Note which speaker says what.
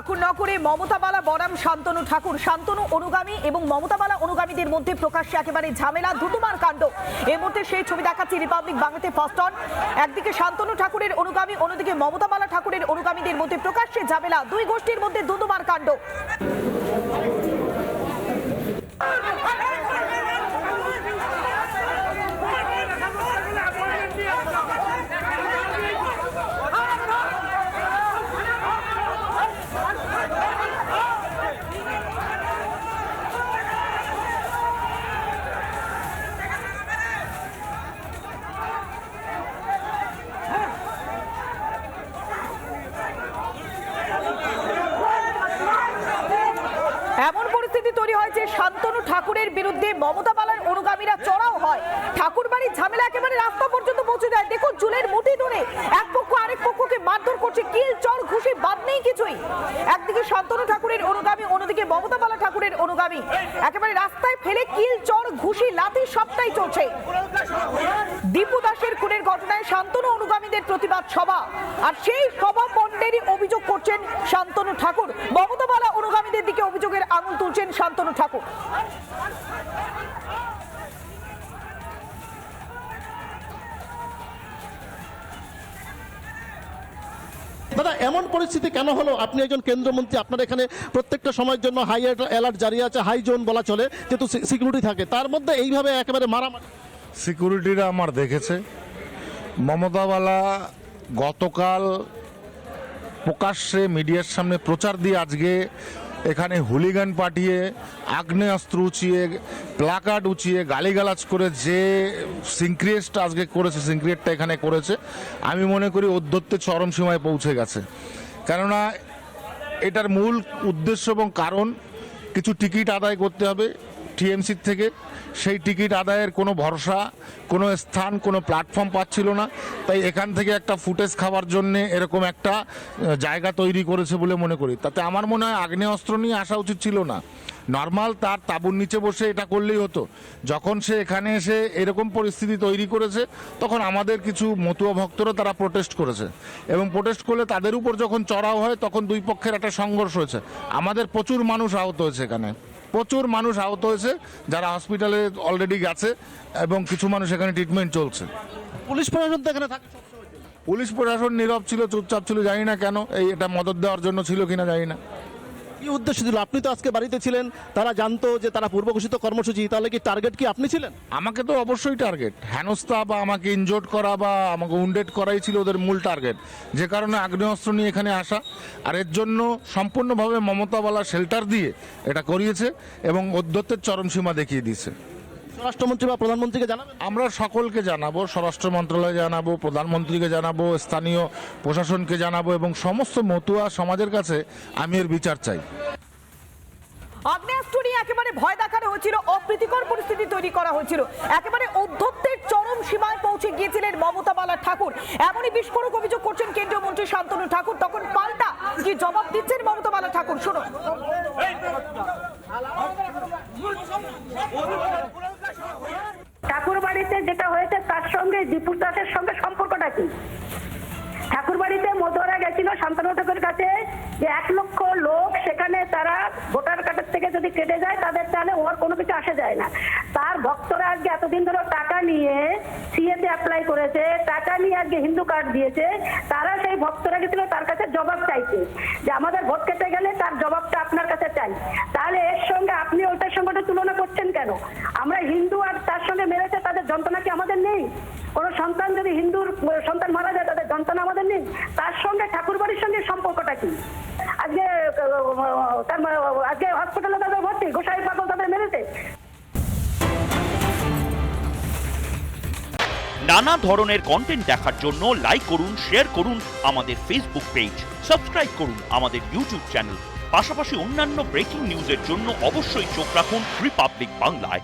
Speaker 1: ঠাকুরনগরে মমতাবালা, বনাম, শান্তনু ঠাকুর। শান্তনু অনুগামী এবং মমতাবালা অনুগামীদের মধ্যে প্রকাশ্যে একেবারে ঝামেলা, ধুতুমার কাণ্ড। এই মধ্যে সেই ছবি দেখাচ্ছে রিপাবলিক বাংলাতে ফার্স্ট অন একদিকে শান্তনু ঠাকুরের অনুগামী, অন্যদিকে মমতাবালা ঠাকুরের অনুগামীদের মধ্যে প্রকাশ্যে ঝামেলা, দুই গোষ্ঠীর মধ্যে ধুতুমার কাণ্ড এমন পরিস্থিতি তৈরি হয় যে শান্তনু ঠাকুরের বিরুদ্ধে মমতা বালার অনুগামীরা চড়াও হয়। ঠাকুর বাড়ির ঝামেলা একেবারে রাস্তা পর্যন্ত পৌঁছে যায়। দেখুন, চুলের মুঠি ধরে এক পক্ষ আরেক পক্ষকে মারধর করছে। কিল, চর, ঘুষি, বাদ নেই কিছুই। একদিকে শান্তনু ঠাকুরের অনুগামী, অন্যদিকে মমতা বালা ঠাকুরের অনুগামী। একেবারে রাস্তায় ফেলে কিল, চর, ঘুষি লাথি সবটাই চলছে। দীপু দাসের খুনের ঘটনায় শান্তনু অনুগামীদের প্রতিবাদ সভা। আর সেই সভা পণ্ডেরই অভিযোগ করছেন শান্তনু ঠাকুর। মমতা বালা অনুগামীদের দিকে অভিযোগের আঙুল তুলছেন শান্তনু ঠাকুর।
Speaker 2: দাদা এমন পরিস্থিতি কেন হলো? আপনি একজন কেন্দ্রমন্ত্রী আপনার এখানে প্রত্যেকটা সময়ের জন্য হাই অ্যালার্ট জারি আছে হাই জোন বলা চলে যেহেতু সিকিউরিটি থাকে। তার মধ্যে এইভাবে একেবারে মারামারি।
Speaker 3: সিকিউরিটিরা আমার দেখেছে। মমতাওয়ালা গতকাল প্রকাশ্যে মিডিয়ার সামনে প্রচার দিয়ে আজকে এখানে হুলিগান পাঠিয়ে, আগ্নেয়াস্ত্র উঁচিয়ে, প্লাকার্ড উঁচিয়ে গালিগালাজ করে যে সিনক্রিয়েটটা আজকে করেছে, সিনক্রিয়েটটা এখানে করেছে, আমি মনে করি অধ্যত্তে চরম সীমায় পৌঁছে গেছে। কেননা এটার মূল উদ্দেশ্য এবং কারণ, কিছু টিকিট আদায় করতে হবে টিএমসির থেকে সেই টিকিট আদায়ের কোনো ভরসা, কোনো স্থান, কোনো প্ল্যাটফর্ম পাচ্ছিল না। তাই এখান থেকে একটা ফুটেজ খাওয়ার জন্য এরকম একটা জায়গা তৈরি করেছে বলে মনে করি। তাতে আমার মনে হয় আগ্নেয়াস্ত্র নিয়ে আসা উচিত ছিল না। নর্মাল তার তাঁবুর নিচে বসে এটা করলেই হতো। যখন সে এখানে এসে এরকম পরিস্থিতি তৈরি করেছে, তখন আমাদের কিছু মতুয়া ভক্তরা তারা প্রোটেস্ট করেছে। এবং প্রোটেস্ট করলে তাদের উপর যখন চড়াও হয়, তখন দুই পক্ষের একটা সংঘর্ষ হয়েছে। আমাদের প্রচুর মানুষ আহত হয়েছে এখানে। প্রচুর মানুষ আহত হয়েছে যারা হসপিটালে অলরেডি গেছে এবং কিছু মানুষ এখানে ট্রিটমেন্ট চলছে।
Speaker 2: পুলিশ প্রশাসন তো এখানে থাকে
Speaker 3: পুলিশ প্রশাসন নীরব ছিল চুপচাপ ছিল জানি না কেন এই এটা মদত দেওয়ার জন্য ছিল কিনা জানি না।
Speaker 2: কি উদ্দেশ্য ছিল? আপনি তো আজকে বাড়িতে ছিলেন, তারা জানতো যে তারা পূর্বঘোষিত কর্মসূচি, তাহলে কি টার্গেট কি আপনি ছিলেন?
Speaker 3: আমাকে তো অবশ্যই টার্গেট হেনস্থা বা আমাকে ইনজোর্ড করা বা আমাকে উন্ডেড করাই ছিল ওদের মূল টার্গেট যে কারণে আগ্নেয়াস্ত্র নিয়ে এখানে আসা। আর এর জন্য সম্পূর্ণভাবে মমতাওয়ালা শেল্টার দিয়ে এটা করিয়েছে এবং অধ্যত্বের চরম সীমা দেখিয়ে দিয়েছে।
Speaker 2: স্বরাষ্ট্রমন্ত্রী বা প্রধানমন্ত্রীকে জানাবেন?
Speaker 3: আমরা সকলকে জানাব স্বরাষ্ট্র মন্ত্রণালয় জানাব প্রধানমন্ত্রীকে জানাব স্থানীয় প্রশাসনকে জানাব এবং সমস্ত মতুয়া সমাজের কাছে আমি এর বিচার চাই।
Speaker 1: আগ্নেয়াস্ত্র নিয়ে একেবারে ভয় দেখানো হয়েছিল অপ্রীতিকর পরিস্থিতি তৈরি করা হয়েছিল। একেবারে অধ্যত্বের চরম সীমায় পৌঁছে গিয়েছিলেন মমতা বালা ঠাকুর। এমনই বিস্ফোরক অভিযোগ করছেন কেন্দ্রীয় মন্ত্রী শান্তনু ঠাকুর। তখন পাল্টা কি জবাব দিচ্ছেন মমতা বালা ঠাকুর? শুনুন
Speaker 4: ঠাকুর বাড়িতে যেটা হয়েছে সঙ্গে দীপুর দাসের সঙ্গে সম্পর্কটা কি? ঠাকুর বাড়িতে মধুরা গেছিল শান্তনু ঠাকুরের কাছে যে এক লক্ষ লোক সেখানে তারা ভোটার কার্ডের থেকে যদি কেটে যায়, তাদের তাহলে ওর কোনো কিছু আসে যায় না। তার ভক্তরা আজকে এতদিন ধরে টাকা নিয়ে সিএতে অ্যাপ্লাই করেছে, টাকা নিয়ে আজকে হিন্দু কার্ড দিয়েছে, তারা সেই ভক্তরা গেছিল তার কাছে জবাব চাইছে যে আমাদের ভোট কেটে গেলে তার জবাবটা আপনার কাছে চাই। তাহলে এর সঙ্গে আপনি ওইটার সঙ্গে তুলনা করছেন কেন? আমরা হিন্দু আর তার সঙ্গে মেরেছে, তাদের যন্ত্রণা কি আমাদের নেই? কোন সন্তান যদি হিন্দুর সন্তান মারা যায়, তাদের যন্ত্রণা আমাদের নেই। তার সঙ্গে ঠাকুর বাড়ির সঙ্গে সম্পর্কটা কি? আজকে তার আজকে হসপিটালে তাদের ভর্তি, গোসাই পাগল তাদের মেরেছে।
Speaker 5: নানা ধরনের কন্টেন্ট দেখার জন্য লাইক করুন শেয়ার করুন আমাদের ফেসবুক পেজ সাবস্ক্রাইব করুন আমাদের ইউটিউব চ্যানেল পাশাপাশি অন্যান্য ব্রেকিং নিউজের জন্য অবশ্যই চোখ রাখুন রিপাবলিক বাংলায়